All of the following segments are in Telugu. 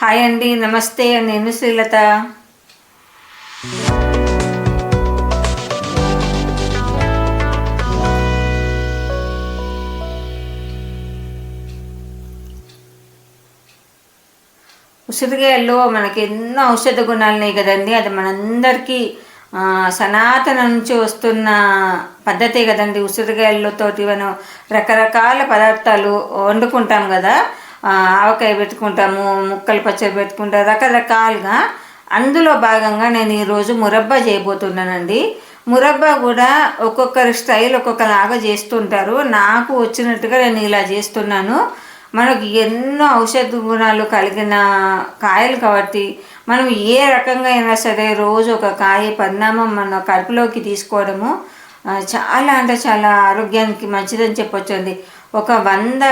హాయ్ అండి నమస్తే. నేను శ్రీలత. ఉసిరికాయల్లో మనకి ఎన్నో ఔషధ గుణాలు ఉన్నాయి కదండి. అది మనందరికీ సనాతన నుంచి వస్తున్న పద్ధతే కదండి. ఉసిరికాయలతో మనం రకరకాల పదార్థాలు వండుకుంటాం కదా. ఆవకాయ పెట్టుకుంటాము ముక్కలు పచ్చడి పెట్టుకుంటాం రకరకాలుగా అందులో భాగంగా నేను ఈరోజు మురబ్బా చేయబోతున్నానండి. మురబ్బా కూడా ఒక్కొక్కరి స్టైల్ ఒక్కొక్కలాగా చేస్తుంటారు. నాకు వచ్చినట్టుగా నేను ఇలా చేస్తున్నాను. మనకు ఎన్నో ఔషధ గుణాలు కలిగిన కాయలు కాబట్టి మనం ఏ రకంగా అయినా సరే రోజు ఒక కాయ పరిణామం మన కడుపులోకి తీసుకోవడము చాలా అంటే చాలా ఆరోగ్యానికి మంచిదని చెప్పొచ్చండి. ఒక వంద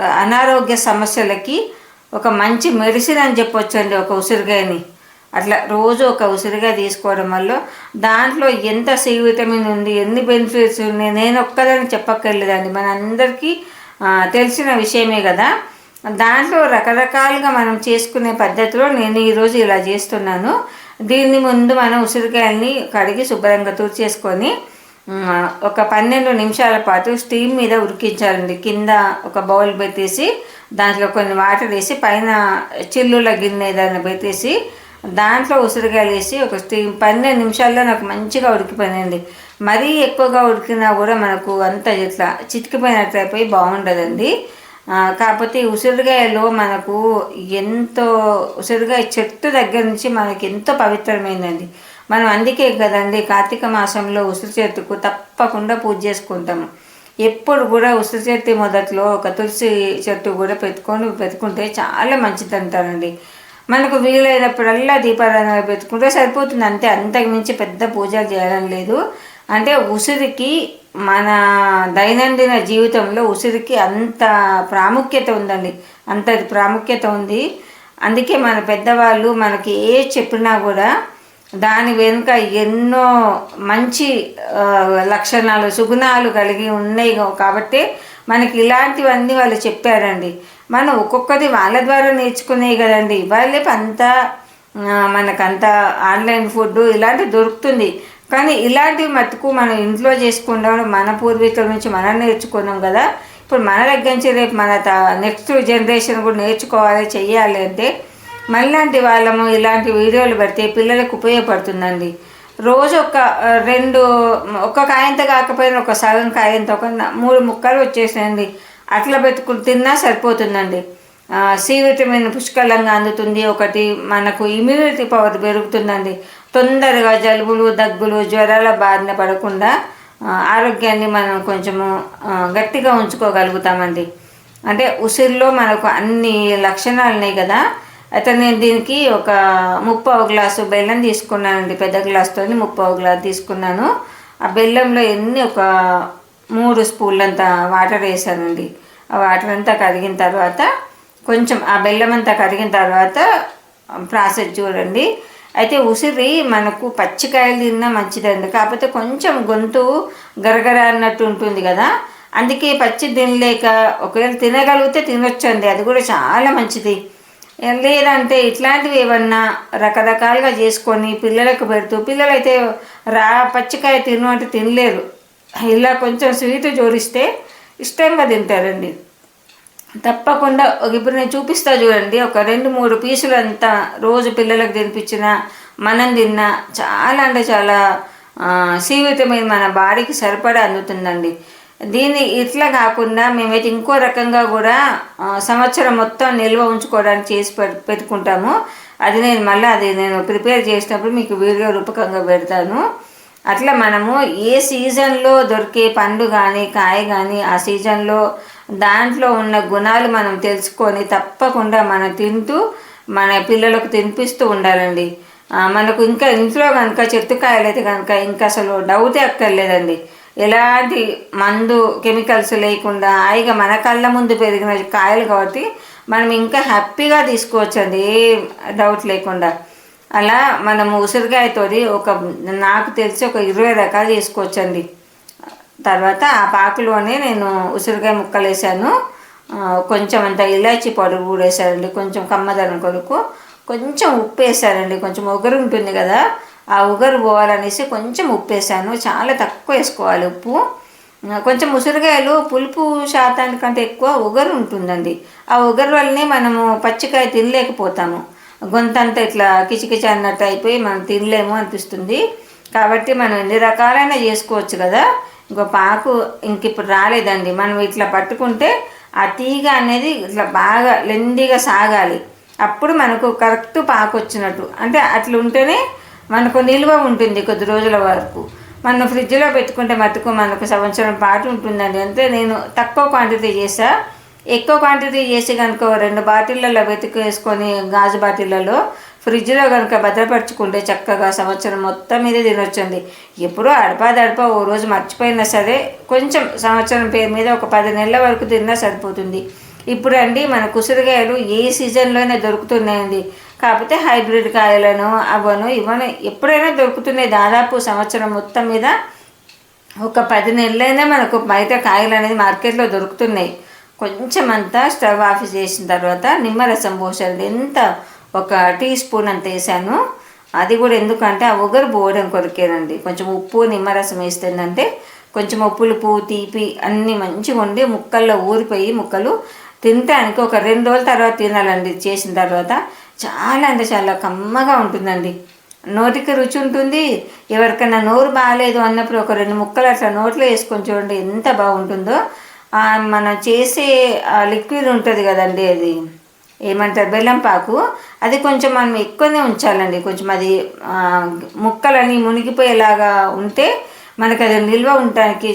అనారోగ్య సమస్యలకి ఒక మంచి మెడిసిన్ అని చెప్పొచ్చండి ఒక ఉసిరికాయని అట్లా రోజు ఒక ఉసిరిగా తీసుకోవడం వల్ల దాంట్లో ఎంత సి విటమిన్ ఉంది ఎన్ని బెనిఫిట్స్ ఉన్నాయి నేను ఒక్కదాన్ని చెప్పక్కర్లేదండి. మన అందరికీ తెలిసిన విషయమే కదా. దాంట్లో రకరకాలుగా మనం చేసుకునే పద్ధతిలో నేను ఈరోజు ఇలా చేస్తున్నాను. దీన్ని ముందు మనం ఉసిరికాయల్ని కడిగి శుభ్రంగా తూర్చేసుకొని చేసుకొని ఒక పన్నెండు నిమిషాల పాటు స్టీమ్ మీద ఉడికించాలండి. కింద ఒక బౌల్ పెట్టేసి దాంట్లో కొన్ని వాటర్ వేసి పైన చిల్లుల గిన్నె ఏదైనా పెట్టేసి దాంట్లో ఉసిరికాయలు వేసి ఒక స్టీమ్ పన్నెండు నిమిషాల్లో నాకు మంచిగా ఉడికిపోయిందండి మరీ ఎక్కువగా ఉడికినా కూడా మనకు అంత ఇట్లా చితికిపోయినట్టు అయిపోయి బాగుండదండి. కాకపోతే ఈ ఉసిరికాయలో మనకు ఎంతో ఉసిరికాయ చెట్టు దగ్గర నుంచి మనకి ఎంతో పవిత్రమైందండి మనం అందుకే కదండి కార్తీక మాసంలో ఉసిరి చెట్టుకు తప్పకుండా పూజ చేసుకుంటాము. ఎప్పుడు కూడా ఉసిరి చెట్టు మొదట్లో ఒక తులసి చెట్టు కూడా పెట్టుకొని పెట్టుకుంటే చాలా మంచిది అంటారండి మనకు వీలైనప్పుడల్లా దీపారాధన పెట్టుకుంటే సరిపోతుంది. అంతే అంతకు మించి పెద్ద పూజలు చేయడం లేదు. అంటే ఉసిరికి మన దైనందిన జీవితంలో ఉసిరికి అంత ప్రాముఖ్యత ఉందండి. అంత ప్రాముఖ్యత ఉంది. అందుకే మన పెద్దవాళ్ళు మనకి ఏ చెప్పినా కూడా దాని వెనుక ఎన్నో మంచి లక్షణాలు సుగుణాలు కలిగి ఉన్నాయి. కాబట్టి మనకి ఇలాంటివన్నీ వాళ్ళు చెప్పారండి. మనం ఒక్కొక్కటి వాళ్ళ ద్వారా నేర్చుకునేవి కదండి. ఇవాళ అంతా మనకంతా ఆన్లైన్ ఫుడ్ ఇలాంటివి దొరుకుతుంది. కానీ ఇలాంటివి మటుకు మనం ఇంట్లో చేసుకుంటాం మన పూర్వీకుల నుంచి మనం నేర్చుకున్నాం కదా. ఇప్పుడు మన దగ్గర నుంచి రేపు మన నెక్స్ట్ జనరేషన్ కూడా నేర్చుకోవాలి చెయ్యాలి అంటే మళ్ళాంటి వాళ్ళము ఇలాంటి వీడియోలు పెడితే పిల్లలకు ఉపయోగపడుతుందండి. రోజు ఒక రెండు ఒక కాయంత కాకపోయినా ఒక సగం కాయంత ఒక మూడు ముక్కలు వచ్చేసాయండి అట్లా పెట్టుకుని తిన్నా సరిపోతుందండి. సి విటమిన్ పుష్కలంగా అందుతుంది. ఒకటి మనకు ఇమ్యూనిటీ పవర్ పెరుగుతుందండి. తొందరగా జలుబులు దగ్గులు జ్వరాల బారిన పడకుండా ఆరోగ్యాన్ని మనం కొంచెము గట్టిగా ఉంచుకోగలుగుతామండి. అంటే ఉసిరిలో మనకు అన్ని లక్షణాలు ఉన్నాయి కదా. అయితే నేను దీనికి ఒక ముప్పావు గ్లాసు బెల్లం తీసుకున్నానండి పెద్ద గ్లాస్తో ముప్పావు గ్లాస్ తీసుకున్నాను. ఆ బెల్లంలో ఎన్ని ఒక మూడు స్పూన్లంత వాటర్ వేసానండి. ఆ వాటర్ అంతా కరిగిన తర్వాత కొంచెం ఆ బెల్లం అంతా కరిగిన తర్వాత ప్రాసెస్ చూడండి. అయితే ఉసిరి మనకు పచ్చికాయలు తిన్నా మంచిదండి. కాకపోతే కొంచెం గొంతు గరగర అన్నట్టు ఉంటుంది కదా. అందుకే పచ్చి తినలేక ఒకవేళ తినగలిగితే తినొచ్చండి. అది కూడా చాలా మంచిది. లేదంటే ఇట్లాంటివి ఏమన్నా రకరకాలుగా చేసుకొని పిల్లలకు పెడుతూ పిల్లలైతే రా పచ్చికాయ తిను అంటే తినలేరు. ఇలా కొంచెం స్వీట్ జోడిస్తే ఇష్టంగా తింటారండి. తప్పకుండా ఇప్పుడు నేను చూపిస్తా చూడండి ఒక రెండు మూడు పీసులు అంతా రోజు పిల్లలకు తినిపించిన మనం తిన్నా చాలా అంటే చాలా ఆ, విటమిన్ మన బాడీకి సరిపడా అందుతుందండి. దీన్ని ఇట్లా కాకుండా మేమైతే ఇంకో రకంగా కూడా సంవత్సరం మొత్తం నిల్వ ఉంచుకోవడానికి చేసి పెట్టుకుంటాము. అది నేను మళ్ళీ అది నేను ప్రిపేర్ చేసినప్పుడు మీకు వీడియో రూపకంగా పెడతాను. అట్లా మనము ఏ సీజన్లో దొరికే పండు కానీ కాయ కానీ ఆ సీజన్లో దాంట్లో ఉన్న గుణాలు మనం తెలుసుకొని తప్పకుండా మనం తింటూ మన పిల్లలకు తినిపిస్తూ ఉండాలండి. మనకు ఇంకా ఇంట్లో కనుక చెట్టుకాయలు అయితే కనుక ఇంకా అసలు డౌటే అక్కర్లేదండి. ఎలాంటి మందు కెమికల్స్ లేకుండా హాయిగా మన కళ్ళ ముందు పెరిగిన కాయలు కాబట్టి మనం ఇంకా హ్యాపీగా తీసుకోవచ్చండి. ఏ డౌట్ లేకుండా. అలా మనము ఉసిరికాయతో ఒక నాకు తెలిసి ఒక ఇరవై రకాలు చేసుకోవచ్చండి. తర్వాత ఆ పాకులోనే నేను ఉసిరికాయ ముక్కలు వేసాను కొంచెం అంత ఇలాచి పౌడర్ కూడా వేసారండి. కొంచెం కమ్మదనం కొరకు. కొంచెం ఉప్పు వేసారండి. కొంచెం ఒగరు ఉంటుంది కదా. ఆ ఉగరు పోవాలనేసి కొంచెం ఉప్పు వేసాను చాలా తక్కువ వేసుకోవాలి ఉప్పు. కొంచెం ఉసిరికాయలు పులుపు శాతానికంటే ఎక్కువ ఉగరు ఉంటుందండి. ఆ ఉగరు వల్లనే మనము పచ్చికాయ తినలేకపోతాము. గొంతంతా ఇట్లా కిచకిచ అన్నట్టు అయిపోయి మనం తినలేము అనిపిస్తుంది. కాబట్టి మనం ఎన్ని రకాలైన చేసుకోవచ్చు కదా. ఇంకో పాకు ఇంక ఇప్పుడు రాలేదండి. మనం ఇట్లా పట్టుకుంటే ఆ తీగ అనేది ఇట్లా బాగా లెండిగా సాగాలి. అప్పుడు మనకు కరెక్ట్ పాకు వచ్చినట్టు. అంటే అట్లా ఉంటేనే మనకు నిల్వ ఉంటుంది కొద్ది రోజుల వరకు. మనం ఫ్రిడ్జ్లో పెట్టుకుంటే మటుకు మనకు సంవత్సరం పాటు ఉంటుందండి. అంటే నేను తక్కువ క్వాంటిటీ చేసా. ఎక్కువ క్వాంటిటీ చేసి కనుక రెండు బాటిళ్ళలో వెతికేసుకొని గాజు బాటిళ్ళలో ఫ్రిడ్జ్లో కనుక భద్రపరచుకుంటే చక్కగా సంవత్సరం మొత్తం మీద తినొచ్చండి. ఎప్పుడో అడపాదడప ఓ రోజు మర్చిపోయినా సరే కొంచెం సంవత్సరం పేరు మీద ఒక పది నెలల వరకు తిన్నా సరిపోతుంది. ఇప్పుడు అండి మన కుసురుకాయలు ఏ సీజన్లోనే దొరుకుతున్నాయండి? కాకపోతే హైబ్రిడ్ కాయలను అవను ఇవను ఎప్పుడైనా దొరుకుతున్నాయి దాదాపు సంవత్సరం మొత్తం మీద ఒక పది నెలలైనా మనకు బయట కాయలు అనేది మార్కెట్లో దొరుకుతున్నాయి. కొంచెం అంతా స్టవ్ ఆఫ్ చేసిన తర్వాత నిమ్మరసం పోసాను ఎంత? ఒక టీ స్పూన్ అంత వేసాను. అది కూడా ఎందుకంటే ఆ ఒగరు పోవడం కొరికేనండి. కొంచెం ఉప్పు నిమ్మరసం వేస్తుందంటే కొంచెం పులుపు తీపి అన్నీ మంచిగా ఉండి ముక్కల్లో ఊరిపోయి ముక్కలు తినటానికి ఒక రెండు రోజుల తర్వాత తినాలండి. చేసిన తర్వాత చాలా అంటే చాలా కమ్మగా ఉంటుందండి. నోటికి రుచి ఉంటుంది. ఎవరికైనా నోరు బాగాలేదు అన్నప్పుడు ఒక రెండు ముక్కలు అట్లా నోట్లో వేసుకొని చూడండి ఎంత బాగుంటుందో. మనం చేసే లిక్విడ్ ఉంటుంది కదండి అది. ఏమంటారు? బెల్లం పాకు. అది కొంచెం మనం ఎక్కువనే ఉంచాలండి. కొంచెం అది ముక్కలని మునిగిపోయేలాగా ఉంటే మనకు అది నిల్వ ఉండటానికి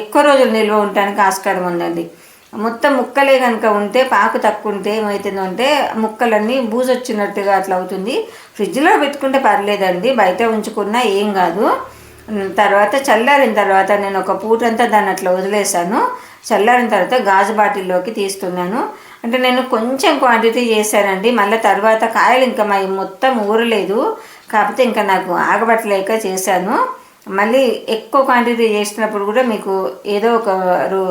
ఎక్కువ రోజులు నిల్వ ఉండటానికి ఆస్కారం ఉందండి. మొత్తం ముక్కలే కనుక ఉంటే పాకు తక్కువ ఉంటే ఏమవుతుందంటే ముక్కలన్నీ బూజొచ్చినట్టుగా అట్లా అవుతుంది. ఫ్రిడ్జ్లో పెట్టుకుంటే పర్లేదండి బయట ఉంచుకున్నా ఏం కాదు. తర్వాత చల్లారిన తర్వాత నేను ఒక పూటంతా దాన్ని అట్లా వదిలేసాను చల్లారిన తర్వాత గాజు బాటిల్లోకి తీస్తున్నాను. అంటే నేను కొంచెం క్వాంటిటీ చేశానండి. మళ్ళీ తర్వాత కాయలు ఇంకా మా మొత్తం ఊరలేదు. కాకపోతే ఇంకా నాకు ఆగబట్టలేక చేశాను. మళ్ళీ ఎక్కువ క్వాంటిటీ చేసినప్పుడు కూడా మీకు ఏదో ఒక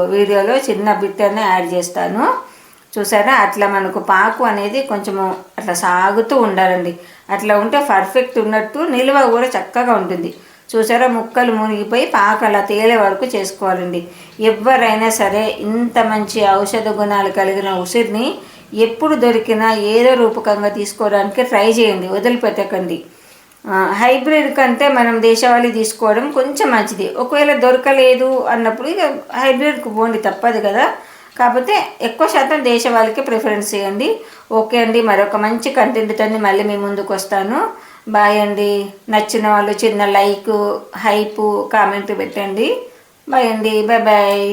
వీడియోలో చిన్న బిట్ అనే యాడ్ చేస్తాను. చూసారా? అట్లా మనకు పాకు అనేది కొంచెము అట్లా సాగుతూ ఉండాలండి. అట్లా ఉంటే పర్ఫెక్ట్ ఉన్నట్టు నిల్వ కూడా చక్కగా ఉంటుంది. చూసారా? ముక్కలు మునిగిపోయి పాకు అలా తేలే వరకు చేసుకోవాలండి. ఎవరైనా సరే ఇంత మంచి ఔషధ గుణాలు కలిగిన ఉసిరిని ఎప్పుడు దొరికినా ఏదో రూపకంగా తీసుకోవడానికి ట్రై చేయండి. వదిలిపెట్టకండి. హైబ్రిడ్ కంటే మనం దేశవాళీ తీసుకోవడం కొంచెం మంచిది. ఒకవేళ దొరకలేదు అన్నప్పుడు ఇక హైబ్రిడ్కి పోండి తప్పదు కదా. కాకపోతే ఎక్కువ శాతం దేశవాళీకి ప్రిఫరెన్స్ ఇవ్వండి ఓకే అండి మరొక మంచి కంటెంట్తో మళ్ళీ మీ ముందుకు వస్తాను. బాయ్ అండి. నచ్చిన వాళ్ళు చిన్న లైక్ హైపు కామెంట్ పెట్టండి. బాయ్ అండి బాయ్ బాయ్.